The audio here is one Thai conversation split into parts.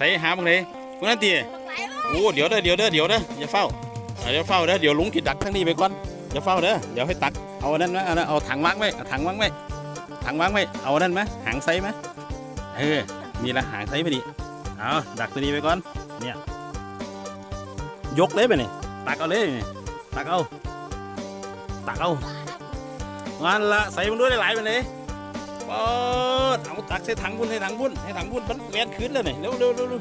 ใส่หาบังเลยพวกนั้นตีบักหลายเลยโอ้เดี๋ยวเด้อเดี๋ยวเด้อเดี๋ยวเด้ออย่าเฝ้าอ่าเดี๋ยวเฝ้าเด้อเดี๋ยวลุงกิดดักทั้งนี้ไปก่อนอย่าเฝ้าเด้อเดี๋ยวให้ตักเอาอันนั้นไหมเอาอันนั้นเอาถังวางไว้เอาถังวางไว้ถังวางไว้เอาอันนั้นไหมหางไซไหมเออนี่ละหางไซไปดิเอาดักตัวนี้ไปก่อนเนี่ยยกเลยไปนี่ตักเอาเลยนี่ตักเอาตักเอางานละใส่มันด้วยหลายๆไปเลยปอดเอา ตักใส่ถังบุญใส่ถังบุญให้ถังบุญมันแวนขึ้นเลยนี่เร็วเร็วเร็วเร็ว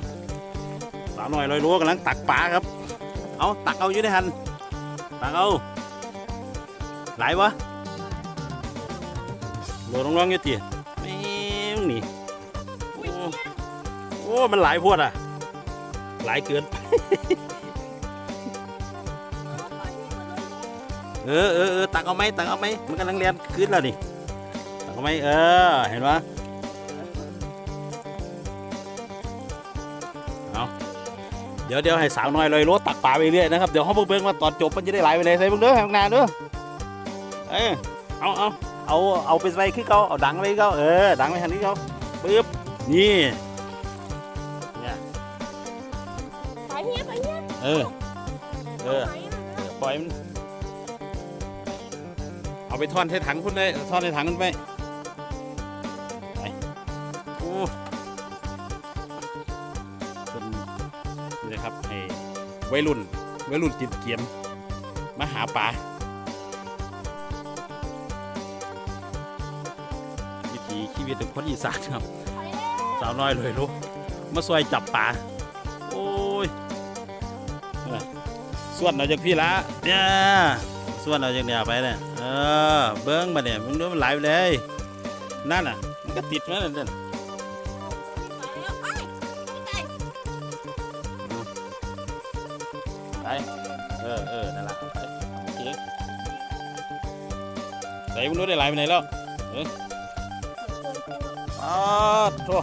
สาวหน่อยลอยรั้วกำลังตักปลาครับ เอาตักเอาอยู่ในหันตักเอาหลายวะโดดร้องๆอยู่ตีแม่งนี่โอ้โอ้มันหลายพวดอะ หลายเกิน เออเออเออตักเอาไหมตักเอาไหมมันกำลังเรียนขึ้นแล้วนี่ตักเอาไหมเออ เห็นปะ เดี๋ยวเดี๋ยวให้สาวน้อยลอยรถตักปลาไปเรื่อยนะครับ เดี๋ยวเขาเบิ่งๆมาตอนจบมันจะได้ไหลไปเลยใส่เบิ่งเด้อให้มันนานเด้อเออเอาเอาเอาเอาไปใส่ขึ้นเขาเอาดังไว้เขาเออดังไว้ทันนี้เขาปึ๊บนี่เนี่ยไปเฮียไปเฮียเออเออไปนะปล่อยมันเอาไปทอนใส่ถังคุณเลยทอนใส่ถังคุณไปไป นะครับไอ้วัยรุ่นวัยรุ่นติดเกียมมาหาปลาวิถีชีวิตของคนอีสานครับ สาวน้อยเลยลูกมาซอยจับปลาโอ้ยส่วนเอาจากพี่ละเนี่ยส่วนเอาจากเนี่ยไปเนี่ยเออเบิ้งมาเนี่ยมึงดูมันไหลไปเลยนั่นน่ะมันก็ติดมานั่นน่ะ เออเออนั่นแหละไปโอเคใส่มึงดูได้ไหลไปไหนแล้วเอออ๋อโธ่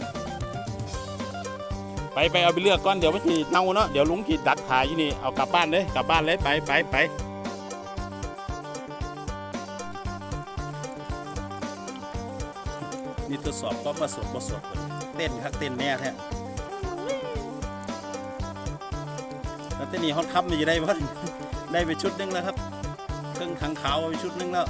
ไปไปเอาไปเลือกก่อนเดี๋ยวไม่ทีเน่าเนาะเดี๋ยวลุงขีดดักถ่ายอยู่นี่เอากลับบ้านเลยกลับบ้านเลยไปไปไปนี่ทดสอบก็มาสดมาสดเต้นครับเต้นแน่แท้ แล้วที่นนี่ฮอตคัพมันจะได้บ่ได้ไปชุดหนึงแล้วครับ เครื่องขังขาวไปชุดหนึงแล้ว